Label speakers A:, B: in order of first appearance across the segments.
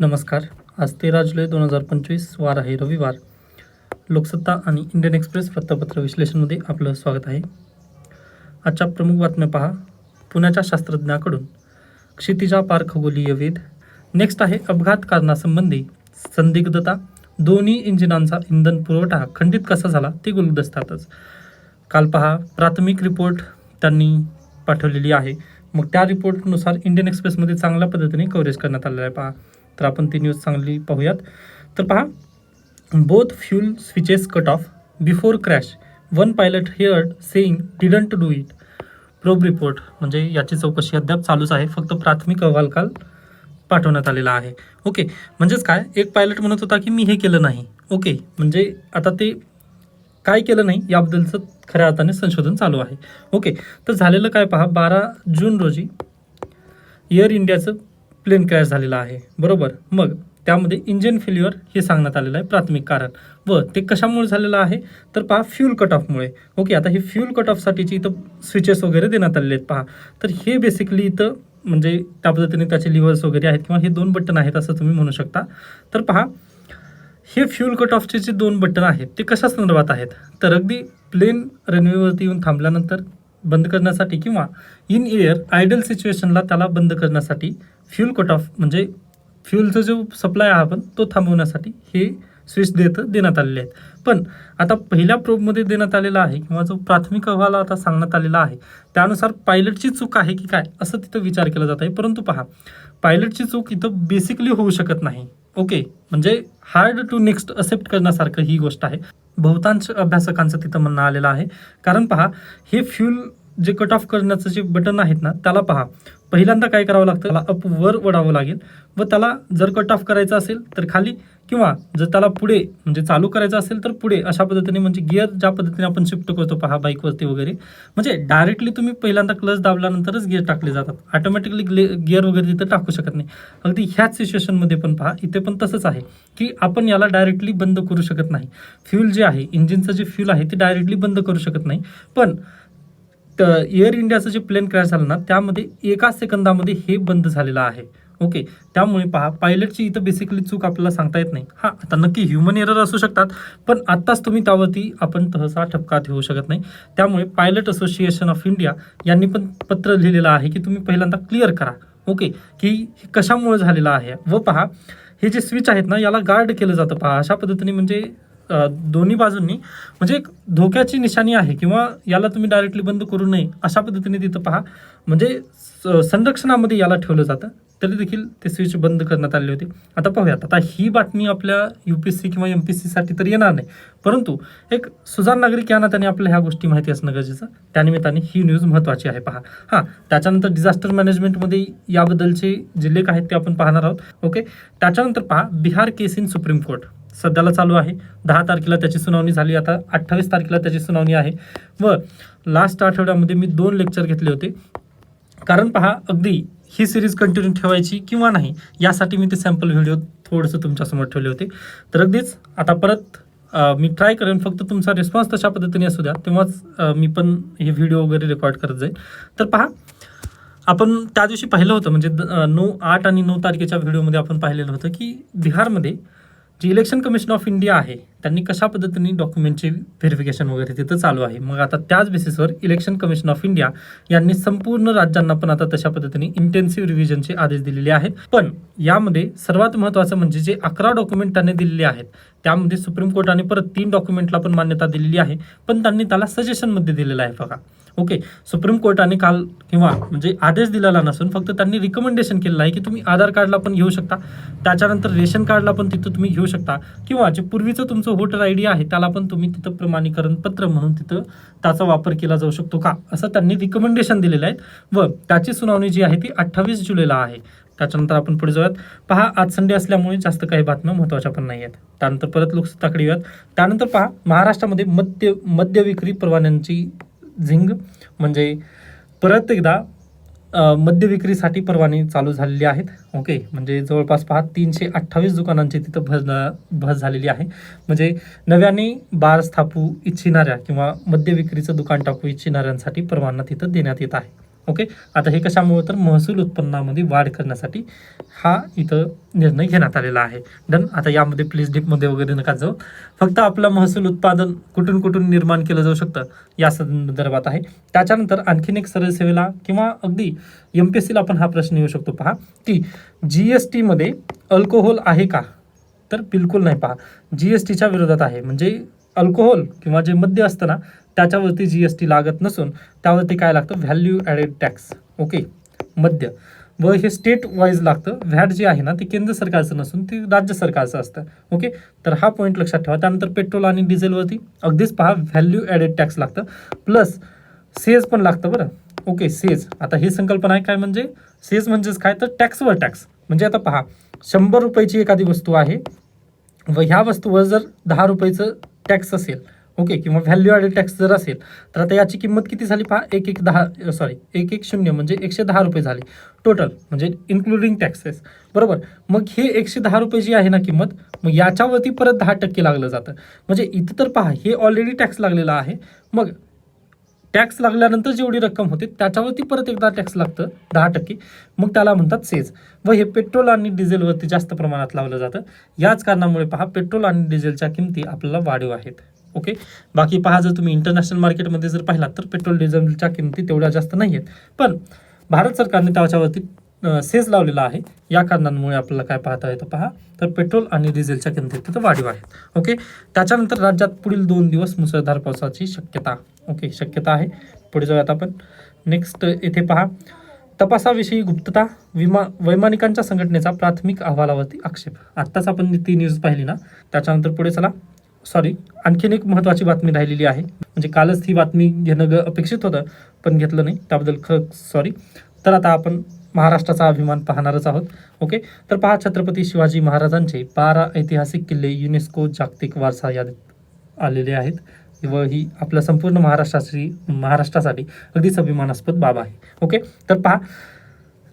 A: नमस्कार. आज तेरा जुलै दोन हजार पंचवीस वार आहे रविवार. लोकसत्ता आणि इंडियन एक्सप्रेस वृत्तपत्र विश्लेषणमध्ये आपलं स्वागत आहे. आजच्या प्रमुख बातम्या पहा. पुण्याच्या शास्त्रज्ञाकडून क्षितिजा पार खगोलीय वेध. नेक्स्ट आहे अपघात कारणासंबंधी संदिग्धता. दोन्ही इंजिनांचा इंधन पुरवठा खंडित कसा झाला ते गुलदस्तातच काल पहा प्राथमिक रिपोर्ट त्यांनी पाठवलेली आहे. मग त्या रिपोर्टनुसार इंडियन एक्सप्रेसमध्ये चांगल्या पद्धतीने कव्हरेज करण्यात आलेलं आहे पहा. तर आपण ती न्यूज चांगली पाहूयात. तर पहा both fuel switches cut off before crash one pilot heard saying didn't do it probe report म्हणजे याची चौकशी अद्याप चालूच आहे. फक्त प्राथमिक अहवाल काल पाठवण्यात आलेला आहे. ओके म्हणजेच काय? एक पायलट म्हणत होता की मी हे केलं नाही. ओके म्हणजे आता ते काय केलं नाही याबद्दलचं खऱ्या अर्थाने संशोधन चालू आहे. ओके तर झालेलं काय पहा? बारा जून रोजी एअर इंडियाचं प्लेन क्रॅश झालेलं आहे? बरोबर? मग त्यामध्ये इंजिन फेल्युअर हे सांगण्यात आलेलं आहे प्राथमिक कारण. व ते कशामुळे झालेलं आहे? तर पहा फ्यूल कट ऑफमुळे ओके आता हे फ्यूल कट ऑफसाठीची इथं स्विचेस वगैरे देण्यात आलेले आहेत पहा. तर हे बेसिकली इथं म्हणजे त्या पद्धतीने त्याचे लिव्हर्स वगैरे आहेत किंवा हे दोन बटन आहेत असं तुम्ही म्हणू शकता. तर पहा हे फ्यूल कट ऑफचे जे दोन बटन आहेत ते कशा संदर्भात आहेत? तर अगदी प्लेन रनवेवरती येऊन थांबल्यानंतर बंद करण्यासाठी किंवा इन एअर आयडल सिच्युएशनला त्याला बंद करण्यासाठी फ्यूल कट ऑफ म्हणजे फ्यूलचा जो सप्लाय आहे आपण तो थांबवण्यासाठी हे स्विच देत देण्यात आलेले आहेत. पण आता पहिल्या प्रोबमध्ये देण्यात आलेला आहे किंवा जो प्राथमिक अहवाल आता सांगण्यात आलेला आहे त्यानुसार पायलटची चूक आहे की काय असं तिथं विचार केला जात आहे. परंतु पहा पायलटची चूक इथं बेसिकली होऊ शकत नाही. ओके म्हणजे हार्ड टू नेक्स्ट असेप्ट करण्यासारखं ही गोष्ट आहे. बहुतांश अभ्यासकांचं तिथं म्हणणं आलेलं आहे. कारण पहा हे फ्यूल जे कट ऑफ करण्याचं जे बटन आहेत ना त्याला पहा पहिल्यांदा काय करावं लागतं? त्याला अप वर वडावं लागेल. व त्याला जर कट ऑफ करायचं असेल तर खाली किंवा जर त्याला पुढे म्हणजे चालू करायचं असेल तर पुढे अशा पद्धतीने म्हणजे गिअर ज्या पद्धतीने आपण शिफ्ट करतो पहा बाईकवरती वगैरे. म्हणजे डायरेक्टली तुम्ही पहिल्यांदा क्लच दाबल्यानंतरच गिअर टाकले जातात. ऑटोमॅटिकली गिअर वगैरे तिथं टाकू शकत नाही. अगदी ह्याच सिच्युएशनमध्ये पण पहा इथे पण तसंच आहे की आपण याला डायरेक्टली बंद करू शकत नाही. फ्यूल जे आहे इंजिनचं जे फ्यूल आहे ते डायरेक्टली बंद करू शकत नाही. पण एअर इंडियाचं जे प्लेन क्रॅश झालं ना त्यामध्ये एका सेकंदामध्ये हे बंद झालेलं आहे. ओके त्यामुळे पहा पायलटची इथं बेसिकली चूक आपल्याला सांगता येत नाही. हां आता नक्की ह्युमन एरर असू शकतात पण आत्ताच तुम्ही त्यावरती आपण तहसा ठपका ठेवू शकत नाही. त्यामुळे पायलट असोसिएशन ऑफ इंडिया यांनी पण पत्र लिहिलेलं आहे की तुम्ही पहिल्यांदा क्लिअर करा. ओके की हे कशामुळे झालेलं आहे? व पहा हे जे स्विच आहेत ना याला गार्ड केलं जातं. पहा अशा पद्धतीने म्हणजे दोन्ही बाजूंनी म्हणजे एक धोक्याची निशाणी आहे किंवा याला तुम्ही डायरेक्टली बंद करू नये अशा पद्धतीने तिथं पहा. म्हणजे स- संरक्षणामध्ये याला ठेवलं जातं. तरी देखील ते स्विच बंद करण्यात आले होते. आता पाहूयात. आता ही बातमी आपल्या यू पी एस सी किंवा एम पी एस सीसाठी तर येणार नाही. परंतु एक सुजाण नागरिक या नात्याने आपल्या ह्या गोष्टी माहिती असणं गरजेचं. त्यानिमित्ताने ही न्यूज महत्त्वाची आहे. पहा. हां त्याच्यानंतर डिझास्टर मॅनेजमेंटमध्ये याबद्दलचे जे लेख आहेत ते आपण पाहणार आहोत. ओके त्याच्यानंतर पहा Bihar case in supreme court. सध्याला चालू आहे. दहा तारखेला त्याची सुनावणी झाली. आता अठ्ठावीस तारखेला त्याची सुनावणी आहे. व लास्ट आठवड्यामध्ये मी दोन लेक्चर घेतले होते. कारण पहा अगदी ही सिरीज कंटिन्यू ठेवायची किंवा नाही यासाठी मी ते सॅम्पल व्हिडिओ थोडंसं तुमच्यासमोर ठेवले होते. तर अगदीच आता परत मी ट्राय करेन. फक्त तुमचा रिस्पॉन्स तशा पद्धतीने असू द्या. तेव्हाच मी पण हे व्हिडिओ वगैरे रेकॉर्ड करत जाईल तर पहा आपण त्या दिवशी पाहिलं होतं. म्हणजे द- नऊ आठ आणि नऊ तारखेच्या व्हिडिओमध्ये आपण पाहिलेलं होतं की बिहारमध्ये जे इलेक्शन कमिशन ऑफ इंडिया आहे त्यांनी कशा पद्धतीने डॉक्युमेंटचे व्हेरिफिकेशन वगैरे तिथं चालू आहे? मग आता त्याच बेसिसवर इलेक्शन कमिशन ऑफ इंडिया यांनी संपूर्ण राज्यांना पण आता तशा पद्धतीने इंटेन्सिव्ह रिव्हिजनचे आदेश दिलेले आहेत. पण यामध्ये सर्वात महत्त्वाचं म्हणजे जे अकरा डॉक्युमेंट त्यांनी दिलेले आहेत त्यामध्ये सुप्रीम कोर्टाने परत तीन डॉक्युमेंटला पण मान्यता दिलेली आहे. पण त्यांनी त्याला सजेशनमध्ये दिलेलं आहे बघा. ओके सुप्रीम कोर्टाने काल किंवा म्हणजे आदेश दिलेला नसून फक्त त्यांनी रिकमेंडेशन केलेलं आहे की तुम्ही आधार कार्डला पण घेऊ शकता. त्याच्यानंतर रेशन कार्डला पण तिथं तुम्ही घेऊ शकता. किंवा जे पूर्वीचं तुमचं व्होटर आय डी आहे त्याला पण तुम्ही तिथं प्रमाणीकरण पत्र म्हणून तिथं त्याचा वापर केला जाऊ शकतो का? असं त्यांनी रिकमेंडेशन दिलेलं आहे. व त्याची सुनावणी जी आहे ती अठ्ठावीस जुलैला आहे. त्याच्यानंतर आपण पुढे जाऊयात. पहा आज संडे असल्यामुळे जास्त काही बातम्या महत्त्वाच्या पण नाही आहेत त्यानंतर परत लोकसत्ताकडे येऊयात त्यानंतर पहा महाराष्ट्रामध्ये मद्य मद्य विक्री परवान्यांची झिंग. म्हणजे परत एकदा मद्य विक्रीसाठी परवाने चालू झालेली आहेत. ओके म्हणजे जवळपास पहा तीनशे अठ्ठावीस दुकानांची तिथं भर भर झालेली आहे. म्हणजे नव्याने बार स्थापू इच्छिणाऱ्या किंवा मद्य विक्रीचं दुकान टाकू इच्छिणाऱ्यांसाठी परवाना तिथं देण्यात येत आहे. ओके आता हे कशामुळे तर महसूल उत्पन्नामध्ये वाढ करण्यासाठी हा इथं निर्णय घेण्यात आलेला आहे. डन आता यामध्ये प्लीज डीपमध्ये वगैरे नका जाऊ. फक्त आपलं महसूल उत्पादन कुठून कुठून निर्माण केलं जाऊ शकतं या संदर्भात आहे. त्याच्यानंतर आणखीन एक सरळ सेवेला किंवा अगदी एम पी एस सीला आपण हा प्रश्न येऊ शकतो. पहा की जी एस टीमध्ये अल्कोहोल आहे का? तर बिलकुल नाही पहा. जी एस टीच्या विरोधात आहे. म्हणजे अल्कोहोल किंवा जे मद्य असतं ना त्याच्यावरती जी एस टी लागत नसून त्यावरती काय लागतं? व्हॅल्यू ॲडेड टॅक्स ओके मद्य. व हे स्टेट वाईज लागतं. व्हॅट जे आहे ना ते केंद्र सरकारचं नसून ते राज्य सरकारचं असतं. ओके तर हा पॉईंट लक्षात ठेवा. त्यानंतर पेट्रोल आणि डिझेलवरती. अगदीच पहा व्हॅल्यू ॲडेड टॅक्स लागतं. प्लस सेज पण लागतं बरं. ओके सेज आता ही संकल्पना आहे काय म्हणजे? सेज म्हणजेच काय? तर टॅक्सवर टॅक्स म्हणजे आता पहा शंभर रुपयाची एखादी वस्तू आहे. व ह्या वस्तूवर जर दहा रुपयाचं टॅक्स असेल ओके किंवा व्हॅल्यू ॲडेड टॅक्स जर असेल तर आता याची किंमत किती झाली पहा? एक एक दहा सॉरी एक एक शून्य म्हणजे एकशे दहा रुपये झाले. टोटल म्हणजे इन्क्लुडिंग टॅक्सेस बरोबर? मग हे एकशे दहा रुपये जी आहे ना किंमत मग याच्यावरती परत दहा टक्के लागलं जातं. म्हणजे इथं तर पहा हे ऑलरेडी टॅक्स लागलेला आहे. मग टॅक्स लागल्यानंतर जेवढी रक्कम होते त्याच्यावरती परत एकदा टॅक्स लागतं दहा टक्के. मग त्याला म्हणतात सेज. व हे पेट्रोल आणि डिझेलवरती जास्त प्रमाणात लावलं जातं. याच कारणामुळे पहा पेट्रोल आणि डिझेलच्या किमती आपल्याला वाढीव आहेत. ओके? बाकी पहा जर तुम्ही इंटरनॅशनल मार्केटमध्ये जर पाहिलात तर पेट्रोल डिझेलच्या किमती तेवढ्या जास्त नाही आहेत पण भारत सरकारने त्याच्यावरती सेज लावलेला आहे. या कारणांमुळे आपल्याला काय पाहता येतं पहा? तर पेट्रोल आणि डिझेलच्या किमतीत तिथं वाढीव आहेत. ओके? त्याच्यानंतर राज्यात पुढील दोन दिवस मुसळधार पावसाची शक्यता. ओके शक्यता आहे. पुढे जाऊयात आपण. नेक्स्ट येथे पहा. तपासाविषयी गुप्तता विमा वैमानिकांच्या संघटनेचा प्राथमिक अहवालावरती आक्षेप. आत्ताच आपण ती न्यूज पाहिली ना? त्याच्यानंतर पुढे चला. सॉरी आणखीन एक महत्त्वाची बातमी राहिलेली आहे. म्हणजे कालच ही बातमी घेणं ग अपेक्षित होतं पण घेतलं नाही. त्याबद्दल खरं सॉरी तर आता आपण महाराष्ट्राचा अभिमान पाहणारच आहोत. ओके तर पहा छत्रपती शिवाजी महाराजांचे बारा ऐतिहासिक किल्ले युनेस्को जागतिक वारसा यादीत आलेले आहेत. व ही आपल्या संपूर्ण महाराष्ट्राची महाराष्ट्रासाठी अगदीच अभिमानास्पद बाब आहे. ओके तर पहा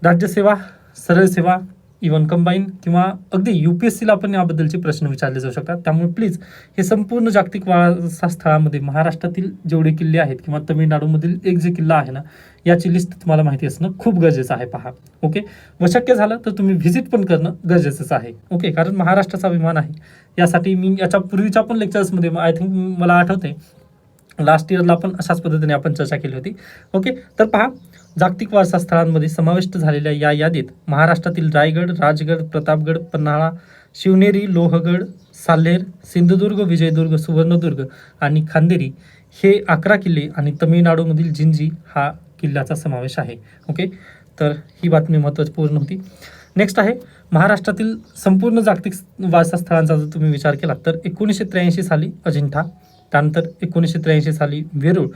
A: राज्यसेवा सरळ सेवा इवन कंबाईन किंवा अगदी यू पी एस सीला पण याबद्दलचे प्रश्न विचारले जाऊ शकतात. त्यामुळे प्लीज हे संपूर्ण जागतिक वारसा स्थळामध्ये महाराष्ट्रातील जेवढे किल्ले आहेत किंवा तमिळनाडूमधील एक जे किल्ला आहे ना याची लिस्ट तुम्हाला माहिती असणं खूप गरजेचं आहे पहा. ओके व शक्य झालं तर तुम्ही व्हिजिट पण करणं गरजेचंच आहे. ओके कारण महाराष्ट्राचा अभिमान आहे. यासाठी मी याच्या पूर्वीच्या पण लेक्चर्समध्ये आय थिंक मला आठवते लास्ट इयरला पण अशाच पद्धतीने आपण चर्चा केली होती. ओके तर पहा जागतिक वारसा स्थळांमध्ये समाविष्ट झालेल्या या यादीत महाराष्ट्रातील रायगड राजगड प्रतापगड पन्हाळा शिवनेरी लोहगड साल्हेर सिंधुदुर्ग विजयदुर्ग सुवर्णदुर्ग आणि खांदेरी हे अकरा किल्ले आणि तमिळनाडूमधील जिंजी हा किल्ल्याचा समावेश आहे. ओके? तर ही बातमी महत्त्वपूर्ण होती. नेक्स्ट आहे महाराष्ट्रातील संपूर्ण जागतिक वारसा स्थळांचा जर तुम्ही विचार केला तर एकोणीसशे त्र्याऐंशी साली अजिंठा त्यानंतर एकोणीसशे त्र्याऐंशी साली वेरूळ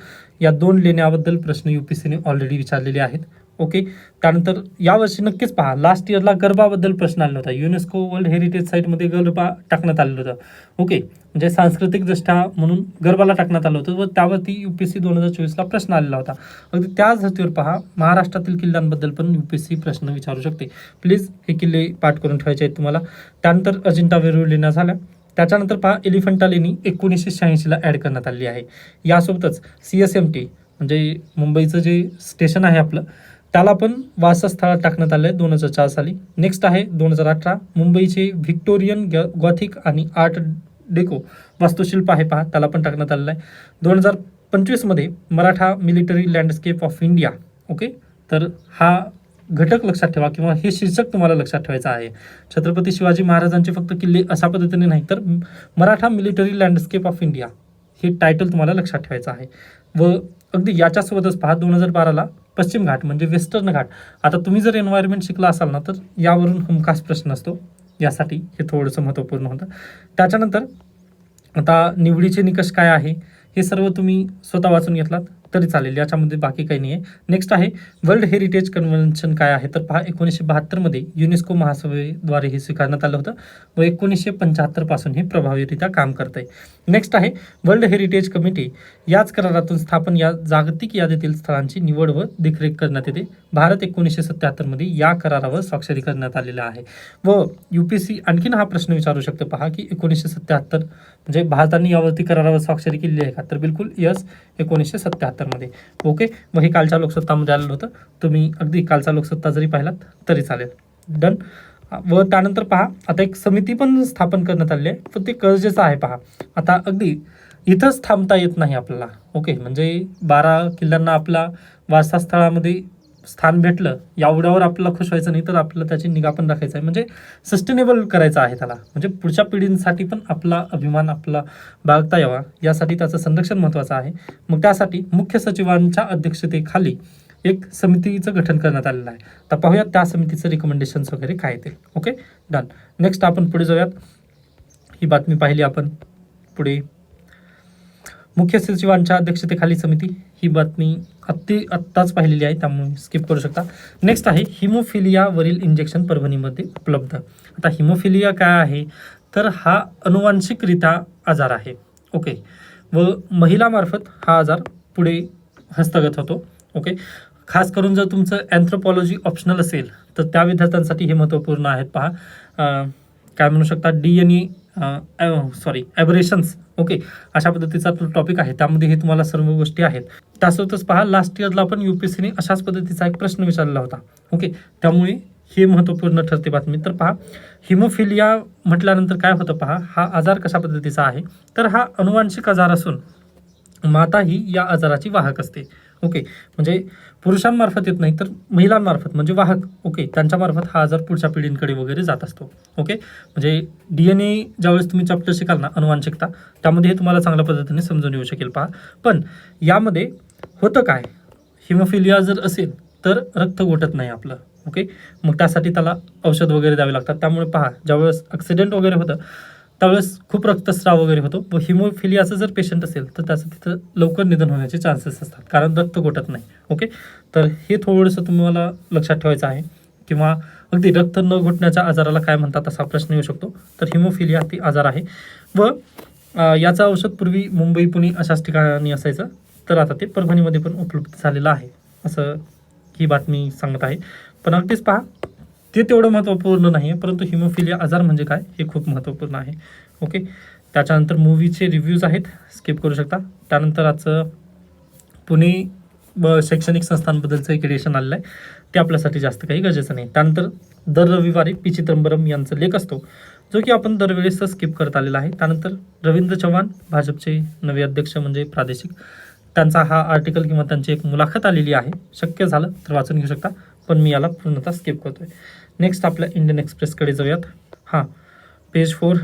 A: या दोन लेण्याबद्दल प्रश्न यू पी सीने ऑलरेडी विचारलेले आहेत. ओके त्यानंतर यावर्षी नक्कीच पहा लास्ट इयरला गरबाबद्दल प्रश्न आलेला होता युनेस्को वर्ल्ड हेरिटेज साईटमध्ये गरबा टाकण्यात आलेलं होतं. ओके म्हणजे सांस्कृतिकदृष्ट्या म्हणून गरबाला टाकण्यात आलं होतं व त्यावरती यू पी सी दोन हजार चोवीसला प्रश्न आलेला होता. अगदी त्याच धर्तीवर पहा महाराष्ट्रातील किल्ल्यांबद्दल पण यू पी सी प्रश्न विचारू शकते. प्लीज हे किल्ले पाठ करून ठेवायचे आहेत तुम्हाला. त्यानंतर अजिंठा वेरूळ लेण्या झाल्या. त्याच्यानंतर पहा एलिफंटा लेणी एकोणीसशे शहाऐंशीला ॲड करण्यात आली आहे. यासोबतच सी एस एम टी म्हणजे मुंबईचं जे स्टेशन आहे आपलं त्याला पण वासस्थळात टाकण्यात आलं आहे दोन हजार चार साली. नेक्स्ट आहे दोन हजार अठरा मुंबईचे व्हिक्टोरियन ग गॉथिक आणि आर्ट डेको वास्तुशिल्प आहे पहा त्याला पण टाकण्यात आलेलं आहे. दोन हजार पंचवीसमध्ये Maratha military landscape of India okay तर हा घटक लक्षात ठेवा किंवा हे शीर्षक तुम्हाला लक्षात ठेवायचं आहे. छत्रपती शिवाजी महाराजांचे फक्त किल्ले अशा पद्धतीने नाही तर Maratha military landscape of India हे टायटल तुम्हाला लक्षात ठेवायचं आहे. व अगदी याच्यासोबतच पहा दोन हजार बाराला पश्चिम घाट म्हणजे वेस्टर्न घाट. आता तुम्ही जर एन्व्हायरमेंट शिकला असाल ना तर यावरून हमखास प्रश्न असतो. यासाठी हे थोडंसं महत्त्वपूर्ण होतं. त्याच्यानंतर आता निवडीचे निकष काय आहे? हे सर्व तुम्ही स्वतः वाचून घेतलात. तरी चालेल याच्यामध्ये बाकी काही नाही आहे नेक्स्ट आहे वर्ल्ड हेरिटेज कन्व्हेन्शन काय आहे? तर पहा एकोणीसशे बहात्तरमध्ये युनेस्को महासभेद्वारे हे स्वीकारण्यात आलं होतं. व एकोणीसशे पंच्याहत्तरपासून हे प्रभावीरित्या काम करत आहे नेक्स्ट आहे वर्ल्ड हेरिटेज कमिटी याच करारातून स्थापन या जागतिक यादीतील स्थळांची निवड व देखरेख करण्यात येते. भारत एकोणीसशे सत्याहत्तरमध्ये या करारावर स्वाक्षरी करण्यात आलेला आहे. व यू पी सी आणखीन हा प्रश्न विचारू शकतो. पहा की एकोणीसशे सत्याहत्तर म्हणजे भारताने यावरती करारावर स्वाक्षरी केली आहे का? तर बिलकुल यस एकोणीसशे सत्त्याहत्तरमध्ये ओके मग हे कालच्या लोकसत्तामध्ये आलेलं होतं. तुम्ही अगदी कालचा लोकसत्ता जरी पाहिलात तरी चालेल. डन व त्यानंतर पहा आता एक समिती पण स्थापन करण्यात आली आहे. पण ते गरजेचं आहे पहा. आता अगदी इथंच थांबता येत नाही आपल्याला. ओके म्हणजे बारा किल्ल्यांना आपला वारसास्थळामध्ये स्थान भेटलं यावड्यावर आपल्याला खुश व्हायचं नाही तर आपल्याला त्याची निगा पण राखायचं आहे. म्हणजे सस्टेनेबल करायचं आहे त्याला. म्हणजे पुढच्या पिढींसाठी पण आपला अभिमान आपला बाळगता यावा. यासाठी त्याचं संरक्षण महत्त्वाचं आहे. मग त्यासाठी मुख्य सचिवांच्या अध्यक्षतेखाली एक समितीचं गठन करण्यात आलेलं आहे. तर पाहूयात त्या समितीचं रिकमेंडेशन्स वगैरे काय येतील ओके डन नेक्स्ट आपण पुढे जाऊयात. ही बातमी पाहिली आपण. पुढे मुख्य सचिवांच्या अध्यक्षतेखाली समिती ही बातमी अति आत्ताच पाहिलेली आहे त्यामुळे स्किप करू शकता. नेक्स्ट आहे हिमोफिलियावरील इंजेक्शन परभणीमध्ये उपलब्ध. आता हिमोफिलिया काय आहे? तर हा अनुवांशिकरित्या आजार आहे. ओके व महिलामार्फत हा आजार पुढे हस्तगत होतो. ओके खास करून जर तुमचं अँथ्रोपॉलॉजी ऑप्शनल असेल तर त्या विद्यार्थ्यांसाठी हे महत्त्वपूर्ण आहेत पहा. काय म्हणू शकता? D N E sorry aberrations okay अशा पद्धतीचा तो टॉपिक आहे. त्यामध्ये हे तुम्हाला सर्व गोष्टी आहेत. त्यासोबतच पहा लास्ट इयरला पण यू पी एस सीने अशाच पद्धतीचा एक प्रश्न विचारलेला होता. ओके त्यामुळे हे महत्त्वपूर्ण ठरते बातमी. तर पहा हिमोफिलिया म्हटल्यानंतर काय होतं पहा हा आजार कशा पद्धतीचा आहे? तर हा अनुवांशिक आजार असून माता ही या आजाराची वाहक असते. ओके. म्हणजे पुरुषांमार्फत येत नाही तर महिलांमार्फत म्हणजे वाहक. ओके. त्यांच्यामार्फत हा आजार पुढच्या पिढींकडे वगैरे जात असतो. ओके. म्हणजे डी एन ए ज्यावेळेस तुम्ही चॅप्टर शिकाल ना अनुवांशिकता त्यामध्ये हे तुम्हाला चांगल्या पद्धतीने समजून येऊ शकेल पहा. पण यामध्ये होतं काय? हिमोफिलिया जर असेल तर रक्त गोटत नाही आपलं. ओके. मग त्यासाठी त्याला औषध वगैरे द्यावे लागतात. त्यामुळे पहा ज्यावेळेस ॲक्सिडेंट वगैरे होतं त्यावेळेस खूप रक्तस्राव वगैरे होतो. व हिमोफिलियाचं जर पेशंट असेल तर त्याचं तिथं लवकर निधन होण्याचे चान्सेस असतात. कारण रक्त गोठत नाही. ओके तर हे थोडंसं तुम्हाला लक्षात ठेवायचं आहे. किंवा अगदी रक्त न घुटण्याच्या आजाराला काय म्हणतात असा प्रश्न येऊ शकतो. तर हिमोफिलिया ती आजार आहे. व याचं औषध पूर्वी मुंबई पुणे अशाच ठिकाणी असायचं. तर आता ते परभणीमध्ये पण उपलब्ध झालेलं आहे. असं ही बातमी सांगत आहे. पण अगदीच पहा ते तेवढं महत्त्वपूर्ण नाही आहे परंतु हिमोफिलिया आजार म्हणजे काय हे खूप महत्त्वपूर्ण आहे. ओके त्याच्यानंतर मूवीचे रिव्ह्यूज आहेत स्किप करू शकता. त्यानंतर आजचं पुणे ब शैक्षणिक संस्थांबद्दलचं एक एडिशन आलेलं आहे ते आपल्यासाठी जास्त काही गरजेचं नाही. त्यानंतर दर रविवारी पी चिदंबरम यांचा लेख असतो जो की आपण दरवेळेस स्किप करत आलेला आहे. त्यानंतर रवींद्र चव्हाण भाजपचे नवे अध्यक्ष म्हणजे प्रादेशिक. त्यांचा हा आर्टिकल किंवा त्यांची एक मुलाखत आलेली आहे. शक्य झालं तर वाचून घेऊ शकता. पण मी याला पूर्णतः स्किप करतोय. नेक्स्ट आपल्या इंडियन एक्सप्रेसकडे जाऊयात. हां पेज फोर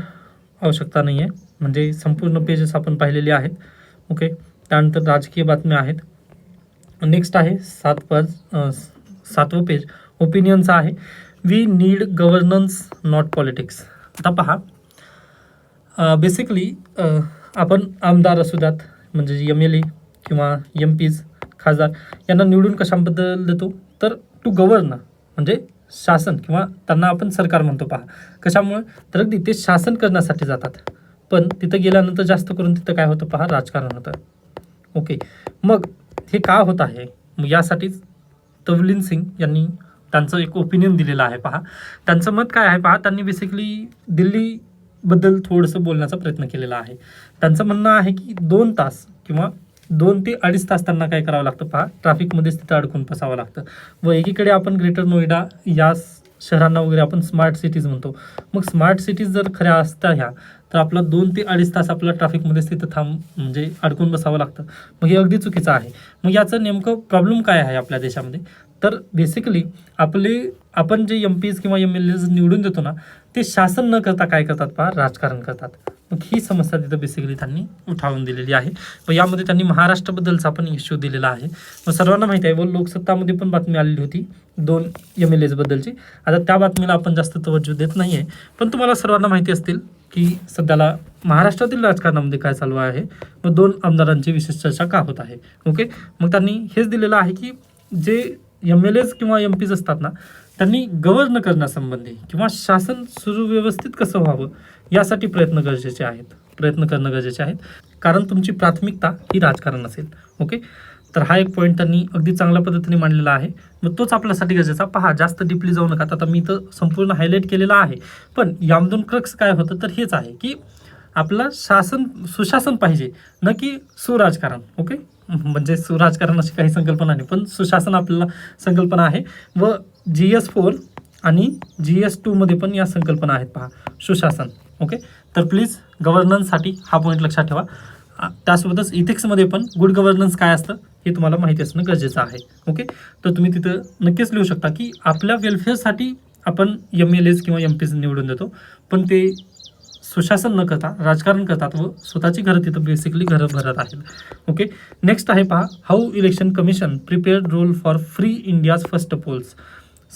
A: आवश्यकता नाही आहे म्हणजे संपूर्ण पेजेस आपण पाहिलेले आहेत. ओके त्यानंतर राजकीय बातम्या आहेत. नेक्स्ट आहे सात पाच सातवं पेज ओपिनियनचा आहे. We need governance not politics आता पहा. बेसिकली आपण आमदार असू द्यात म्हणजे एम एल ए किंवा एम पीज खासदार यांना निवडून कशाबद्दल देतो? तर टू गव्हर्न म्हणजे शासन किंवा त्यांना आपण सरकार म्हणतो पहा. कशामुळे? तर अगदी ते शासन करण्यासाठी जातात. पण तिथं गेल्यानंतर जास्त करून तिथं काय होतं पहा? राजकारण होतं. ओके मग हे का होत आहे? मग यासाठीच तवलीन सिंग यांनी त्यांचं एक ओपिनियन दिलेलं आहे पहा. त्यांचं मत काय आहे पहा? त्यांनी बेसिकली दिल्लीबद्दल थोडंसं बोलण्याचा प्रयत्न केलेला आहे. त्यांचं म्हणणं आहे की दोन तास किंवा दोन ते अडीच तास त्यांना काय करावं लागतं? पहा ट्रॅफिकमध्येच तिथं अडकून बसावं लागतं. व एकीकडे आपण ग्रेटर नोएडा या शहरांना वगैरे आपण स्मार्ट सिटीज म्हणतो. मग स्मार्ट सिटीज जर खऱ्या असता ह्या तर आपला दोन ते अडीच तास आपल्याला ट्रॅफिकमध्येच तिथं थांब म्हणजे अडकून बसावं लागतं. मग हे अगदी चुकीचं आहे. मग याचं नेमकं प्रॉब्लेम काय आहे आपल्या देशामध्ये? तर बेसिकली आपले आपण जे एम पीज किंवा एम एल एज निवडून देतो ना ते शासन न करता काय करतात पहा राजकारण करतात. मग ही समस्या तिथं बेसिकली त्यांनी उठावून दिलेली आहे. व यामध्ये त्यांनी महाराष्ट्राबद्दलचा पण इश्यू दिलेला आहे. मग सर्वांना माहिती आहे व लोकसत्तामध्ये पण बातमी आलेली होती दोन एम एल एजबद्दलची आता त्या बातमीला आपण जास्त तवज्जो देत नाही आहे पण तुम्हाला सर्वांना माहिती असतील की सध्याला महाराष्ट्रातील राजकारणामध्ये काय चालू आहे व दोन आमदारांची विशेष चर्चा का होत आहे? ओके मग त्यांनी हेच दिलेलं आहे की जे एम एल एज किंवा एम पीज असतात ना त्यांनी गव्हर्न करण्यासंबंधी किंवा शासन सुव्यवस्थित कसं व्हावं यासाठी प्रयत्न गरजेचे आहेत. प्रयत्न करणं गरजेचे आहेत. कारण तुमची प्राथमिकता ही राजकारण असेल. ओके तर हा एक पॉईंट त्यांनी अगदी चांगल्या पद्धतीने मांडलेला आहे. मग तोच आपल्यासाठी गरजेचा. पहा जास्त डीपली जाऊ नका. आता मी तर संपूर्ण हायलाईट केलेला आहे. पण यामधून क्रक्स काय होतं? तर हेच आहे की आपलं शासन सुशासन पाहिजे. न की सुराजकारण. ओके म्हणजे सुराजकारण अशी काही संकल्पना नाही. पण सुशासन आपल्याला संकल्पना आहे. व जी एस फोर आणि जी एस टूमध्ये पण या संकल्पना आहेत पहा सुशासन. ओके तर प्लीज गव्हर्नन्ससाठी हा पॉईंट लक्षात ठेवा. त्यासोबतच इथिक्समध्ये पण गुड गव्हर्नन्स काय असतं हे तुम्हाला माहिती असणं गरजेचं आहे. ओके तर तुम्ही तिथं नक्कीच लिहू शकता की आपल्या वेलफेअरसाठी आपण एम एल एज किंवा एम पीज निवडून देतो पण ते सुशासन न करता राजकारण करतात व स्वतःची घरं तिथं बेसिकली घरं भरत आहेत. ओके नेक्स्ट आहे पहा how election commission prepared roll for free India's first polls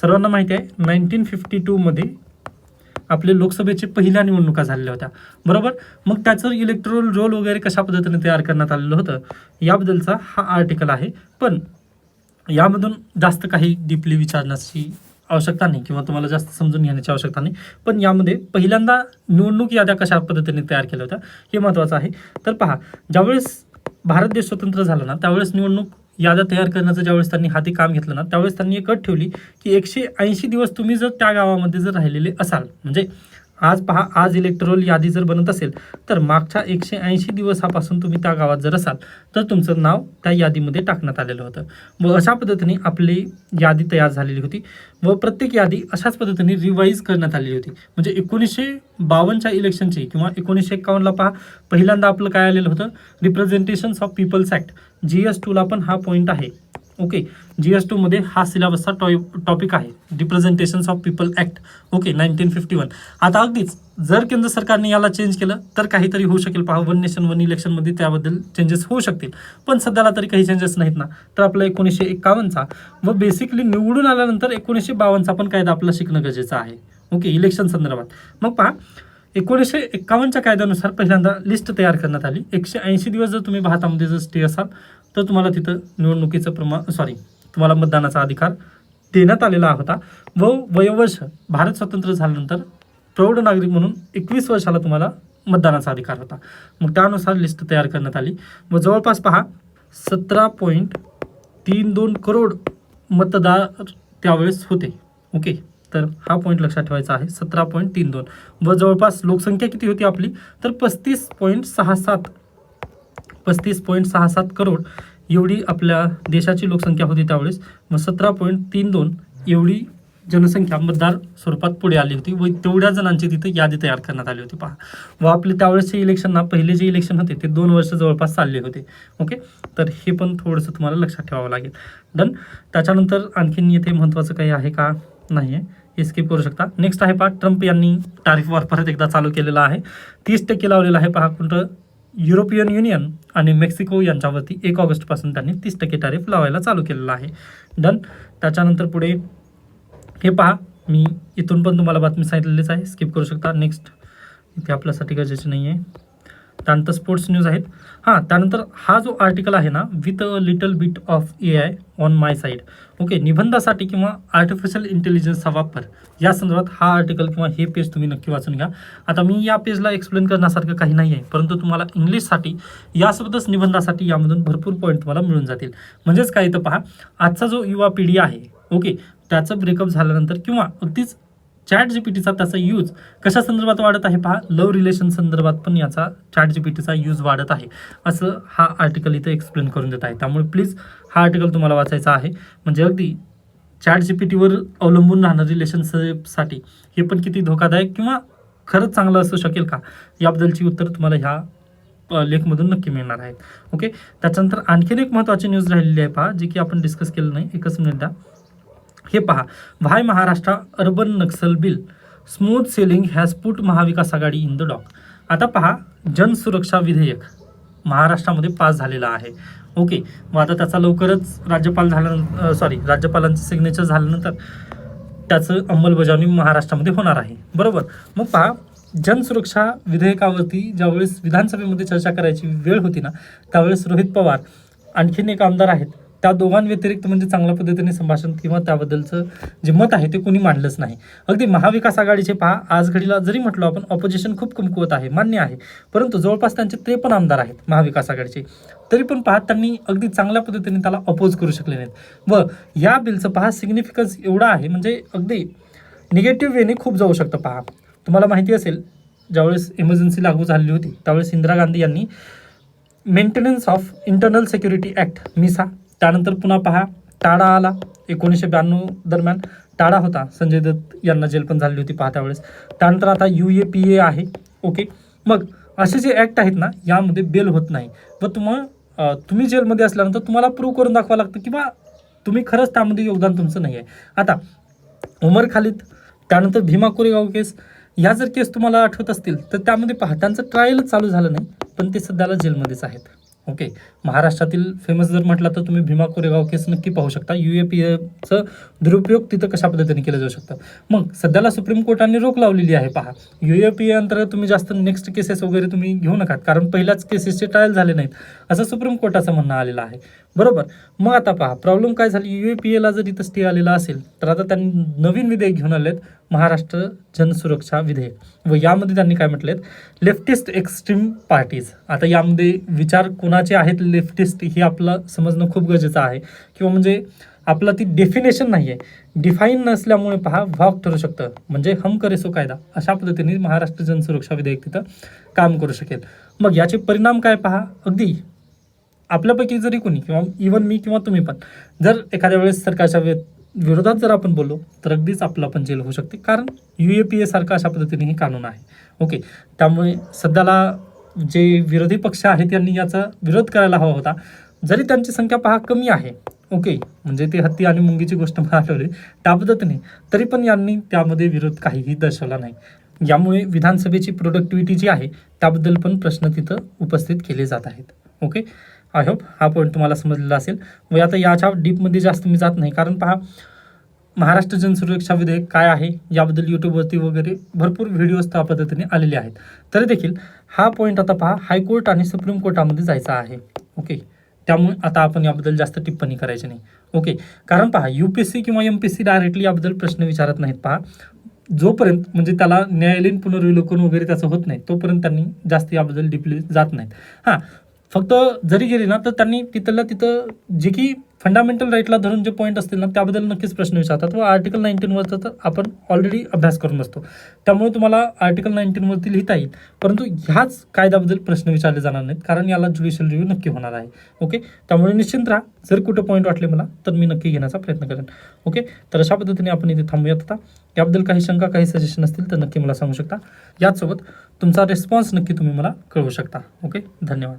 A: सर्वांना माहिती आहे नाईन्टीन फिफ्टी टूमध्ये आपले लोकसभेचे पहिल्या निवडणुका झालेल्या होत्या. बरोबर? मग त्याचं इलेक्ट्रोल रोल वगैरे कशा पद्धतीने तयार करण्यात आलेलं होतं याबद्दलचा हा आर्टिकल आहे. पण यामधून जास्त काही डीपली विचारण्याची आवश्यकता नाही किंवा तुम्हाला जास्त समजून घेण्याची आवश्यकता नाही. पण यामध्ये पहिल्यांदा निवडणूक याद्या कशा पद्धतीने तयार केल्या होत्या हे महत्त्वाचं आहे. तर पहा ज्यावेळेस भारत देश स्वतंत्र झाला ना त्यावेळेस निवडणूक याद्या तयार करण्याचं ज्यावेळेस त्यांनी हाती काम घेतलं ना त्यावेळेस त्यांनी एक अट ठेवली की एकशे ऐंशी दिवस तुम्ही जर त्या गावामध्ये जर राहिलेले असाल म्हणजे आज पहा आज इलेक्ट्रोल यादी जर बनत असेल तर मागच्या एकशे ऐंशी दिवसापासून तुम्ही त्या गावात जर असाल तर तुमचं नाव त्या यादीमध्ये टाकण्यात आलेलं होतं. व अशा पद्धतीने आपली यादी तयार झालेली होती व प्रत्येक यादी अशाच पद्धतीने रिवाईज करण्यात आलेली होती. म्हणजे एकोणीसशे बावन्नच्या इलेक्शनची किंवा एकोणीसशे एकावन्नला पहा पहिल्यांदा आपलं काय आलेलं होतं? Representations of peoples act G S टूला पण हा पॉईंट आहे. ओके जी एस टूमध्ये हा सिलेबसचा टॉय टॉपिक आहे. Representations of people act okay nineteen fifty one आता अगदीच जर केंद्र सरकारने याला चेंज केलं तर काहीतरी होऊ शकेल. पहा वन नेशन वन इलेक्शनमध्ये त्याबद्दल चेंजेस होऊ शकतील. पण सध्याला तरी काही चेंजेस नाहीत ना. तर आपला एकोणीसशे एकावन्नचा व बेसिकली निवडून आल्यानंतर एकोणीसशे बावन्नचा पण कायदा आपला शिकणं गरजेचं आहे. ओके इलेक्शन संदर्भात. मग पहा एकोणीसशे एक्कावन्नच्या कायद्यानुसार पहिल्यांदा लिस्ट तयार करण्यात आली. एकशे ऐंशी दिवस जर तुम्ही भारतामध्ये जर स्टे असाल तर तुम्हाला तिथं निवडणुकीचं प्रमाण सॉरी तुम्हाला मतदानाचा अधिकार देण्यात आलेला होता. व वयोवर्ष भारत स्वतंत्र झाल्यानंतर प्रौढ नागरिक म्हणून एकवीस वर्षाला तुम्हाला मतदानाचा अधिकार होता. मग त्यानुसार लिस्ट तयार करण्यात आली. व जवळपास पहा सतरा पॉईंट तीन दोन करोड मतदार त्यावेळेस होते. ओके? तर हा पॉईंट लक्षात ठेवायचा आहे. सतरा पॉईंट तीन दोन. व जवळपास लोकसंख्या किती होती आपली? तर पस्तीस पॉईंट सहा सात पस्तीस पॉईंट सहा सात करोड एवढी आपल्या देशाची लोकसंख्या होती त्यावेळेस. व सतरा पॉईंट तीन दोन एवढी जनसंख्या मतदार स्वरूपात पुढे आली होती व तेवढ्या जणांची तिथे यादी तयार करण्यात आली होती. पहा. व आपले त्यावेळेसचे इलेक्शनना पहिले जे इलेक्शन होते ते दोन वर्ष जवळपास चालले होते. ओके? तर हे पण थोडंसं तुम्हाला लक्षात ठेवावं लागेल. डन. त्याच्यानंतर आणखीन येथे महत्त्वाचं काही आहे का? नाही आहे हे स्किप करू शकता. नेक्स्ट आहे पहा ट्रम्प यांनी टॅरिफ वार परत एकदा चालू केलेला आहे. तीस टक्के लावलेला आहे. पहा कुठं युरोपियन युनियन आणि मेक्सिको यांच्यावरती एक ऑगस्टपासून त्यांनी तीस टक्के टॅरिफ लावायला चालू केलेला आहे. डन. त्याच्यानंतर पुढे हे पहा. मी इथून पण तुम्हाला बातमी सांगितलेलीच आहे. स्किप करू शकता. नेक्स्ट. इथे आपल्यासाठी गरजेचे नाही आहे त्यानंतर स्पोर्ट्स न्यूज आहेत. हां त्यानंतर हा जो आर्टिकल आहे ना with a little bit of A I on my side okay निबंधासाठी किंवा आर्टिफिशियल इंटेलिजन्सचा वापर या संदर्भात हा आर्टिकल किंवा हे पेज तुम्ही नक्की वाचून घ्या. आता मी या पेजला एक्सप्लेन करण्यासारखं काही नाही आहे परंतु तुम्हाला इंग्लिशसाठी यासोबतच निबंधासाठी यामधून भरपूर पॉईंट तुम्हाला मिळून जातील. म्हणजेच काय तर पहा आजचा जो युवा पिढी आहे ओके त्याचं ब्रेकअप झाल्यानंतर किंवा अगदीच चॅट जी पी टीचा त्याचा यूज कशा संदर्भात वाढत आहे पहा लव रिलेशन संदर्भात पण याचा चॅट जी पी टीचा यूज वाढत आहे. असं हा आर्टिकल इथं एक्सप्लेन करून देत आहे. त्यामुळे प्लीज हा आर्टिकल तुम्हाला वाचायचा आहे. म्हणजे अगदी चॅट जी पी टीवर अवलंबून राहणं रिलेशनशिपसाठी हे पण किती धोकादायक किंवा खरंच चांगलं असू शकेल का? याबद्दलची उत्तर तुम्हाला ह्या लेखमधून नक्की मिळणार आहेत. ओके? त्याच्यानंतर आणखीन एक महत्त्वाची न्यूज राहिलेली आहे पहा जी की आपण डिस्कस केलं नाही. एकच मिनिट द्या. हे पहा. Why Maharashtra urban Naxal bill. Smooth sailing has put Mahavikas Aghadi in the dock. आता पहा जनसुरक्षा विधेयक महाराष्ट्रामध्ये पास झालेलं आहे. ओके मग आता त्याचा लवकरच राज्यपाल झाल्यानंतर सॉरी राज्यपालांचं सिग्नेचर झाल्यानंतर त्याचं अंमलबजावणी महाराष्ट्रामध्ये होणार आहे. बरोबर? मग पहा जनसुरक्षा विधेयकावरती ज्यावेळेस विधानसभेमध्ये चर्चा करायची वेळ होती ना त्यावेळेस रोहित पवार आणखीन एक आमदार आहेत. त्या दोघांव्यतिरिक्त म्हणजे चांगल्या पद्धतीने संभाषण किंवा त्याबद्दलचं जे मत आहे ते कुणी मांडलंच नाही. अगदी महाविकास आघाडीचे पहा आज घडीला जरी म्हटलो आपण ऑपोजिशन खूप कमकुवत आहे मान्य आहे. परंतु जवळपास त्यांचे त्रेपन्न आमदार आहेत महाविकास आघाडीचे. तरी पण पहा त्यांनी अगदी चांगल्या पद्धतीने त्याला अपोज करू शकले नाहीत. व या बिलचं पहा सिग्निफिकन्स एवढा आहे म्हणजे अगदी निगेटिव्ह वेने खूप जाऊ शकतं पहा. तुम्हाला माहिती असेल ज्यावेळेस इमर्जन्सी लागू झालेली होती त्यावेळेस इंदिरा गांधी यांनी maintenance of internal security act MISA त्यानंतर पुन्हा पहा टाळा आला. एकोणीसशे ब्याण्णव दरम्यान टाळा होता. संजय दत्त यांना जेल पण झालेली होती पहा त्यावेळेस. त्यानंतर आता यू ए पी ए आहे. ओके मग असे जे ॲक्ट आहेत ना यामध्ये बेल होत नाही. व तुम्हा तुम्ही जेलमध्ये असल्यानंतर तुम्हाला प्रूव्ह करून दाखवावं लागतं की बा तुम्ही खरंच त्यामध्ये योगदान तुमचं नाही आहे आता उमर खालिद त्यानंतर भीमा कोरेगाव केस ह्या जर केस तुम्हाला आठवत असतील तर त्यामध्ये पहा त्यांचं ट्रायलच चालू झालं नाही पण ते सध्याला जेलमध्येच आहेत. ओके महाराष्ट्रातील फेमस जर म्हटलं तर तुम्ही भीमा कोरेगाव केस नक्की पाहू शकता. यू ए पी एचं दुरुपयोग तिथं कशा पद्धतीने केलं जाऊ शकतं? मग सध्याला सुप्रीम कोर्टाने रोख लावलेली आहे पहा. यू ए पी ए अंतर्गत तुम्ही जास्त नेक्स्ट केसेस वगैरे तुम्ही घेऊ नका कारण पहिल्याच केसेसचे ट्रायल झाले नाहीत असं सुप्रीम कोर्टाचं म्हणणं आलेलं आहे. बरोबर? मग आता पहा प्रॉब्लेम काय झाली? यू ए पी एला जर इथं स्टे आलेला असेल तर आता त्यांनी नवीन विधेयक घेऊन आलेत महाराष्ट्र जनसुरक्षा विधेयक. व यामध्ये त्यांनी काय म्हटलेत? लेफ्टिस्ट एक्स्ट्रीम पार्टीज आता यामध्ये विचार कोणाचे आहेत लेफ्टिस्ट हे आपलं समजणं खूप गरजेचं आहे. किंवा म्हणजे आपलं ती डेफिनेशन नाही आहे डिफाईन नसल्यामुळे पहा व्हॉक ठरू शकतं. म्हणजे हम करेसो कायदा. अशा पद्धतीने महाराष्ट्र जनसुरक्षा विधेयक तिथं काम करू शकेल. मग याचे परिणाम काय पहा? अगदी आपल्यापैकी जरी कोणी किंवा इवन मी किंवा तुम्ही पण जर एखाद्या वेळेस सरकारच्या वे विरोधात जर आपण बोललो तर अगदीच आपलं पण जेल होऊ शकते. कारण यू ए पी ए सारखं अशा पद्धतीने हे कानून आहे. ओके. त्यामुळे सध्याला जे विरोधी पक्ष आहेत त्यांनी याचा विरोध करायला हवा होता. जरी त्यांची संख्या पहा कमी आहे ओके म्हणजे ते हत्ती आणि मुंगीची गोष्ट मला आठवली. त्या पद्धतीने तरी पण यांनी त्यामध्ये विरोध काहीही दर्शवला नाही. यामुळे विधानसभेची प्रोडक्टिव्हिटी जी आहे त्याबद्दल पण प्रश्न तिथं उपस्थित केले जात आहेत. ओके आय होप हा पॉईंट तुम्हाला समजलेला असेल. व आता याच्या डीपमध्ये जास्त मी जात नाही कारण पहा महाराष्ट्र जनसुरक्षा विधेयक काय आहे याबद्दल यूट्यूबवरती वगैरे भरपूर व्हिडिओज त्या पद्धतीने आलेले आहेत. तरी देखील हा पॉईंट आता पहा हायकोर्ट आणि सुप्रीम कोर्टामध्ये जायचा आहे. ओके त्यामुळे आता आपण याबद्दल जास्त टिप्पणी करायची नाही. ओके कारण पहा यू पी एस सी किंवा M P S C directly याबद्दल प्रश्न विचारत नाहीत पहा. जोपर्यंत म्हणजे त्याला न्यायालयीन पुनर्विलोकन वगैरे त्याचं होत नाही तोपर्यंत त्यांनी जास्त याबद्दल डिपली जात नाहीत. हां फक्त जरी गेली ना तर त्यांनी तिथलं तिथं जे की फंडामेंटल राईटला धरून जे पॉईंट असतील ना त्याबद्दल नक्कीच प्रश्न विचारतात व आर्टिकल नाईन्टीनवरचा तर आपण ऑलरेडी अभ्यास करून असतो त्यामुळे तुम्हाला आर्टिकल नाईन्टीनवरती लिहिता येईल. परंतु ह्याच कायद्याबद्दल प्रश्न विचारले जाणार नाहीत कारण याला ज्युडिशियल रिव्ह्यू नक्की होणार आहे. ओके त्यामुळे निश्चिंत राहा. जर कुठं पॉईंट वाटले मला तर मी नक्की घेण्याचा प्रयत्न करेन. ओके तर अशा पद्धतीने आपण इथे थांबूयात आता. याबद्दल काही शंका काही सजेशन असतील तर नक्की मला सांगू शकता. याचसोबत तुमचा रिस्पॉन्स नक्की तुम्ही मला कळवू शकता. ओके धन्यवाद.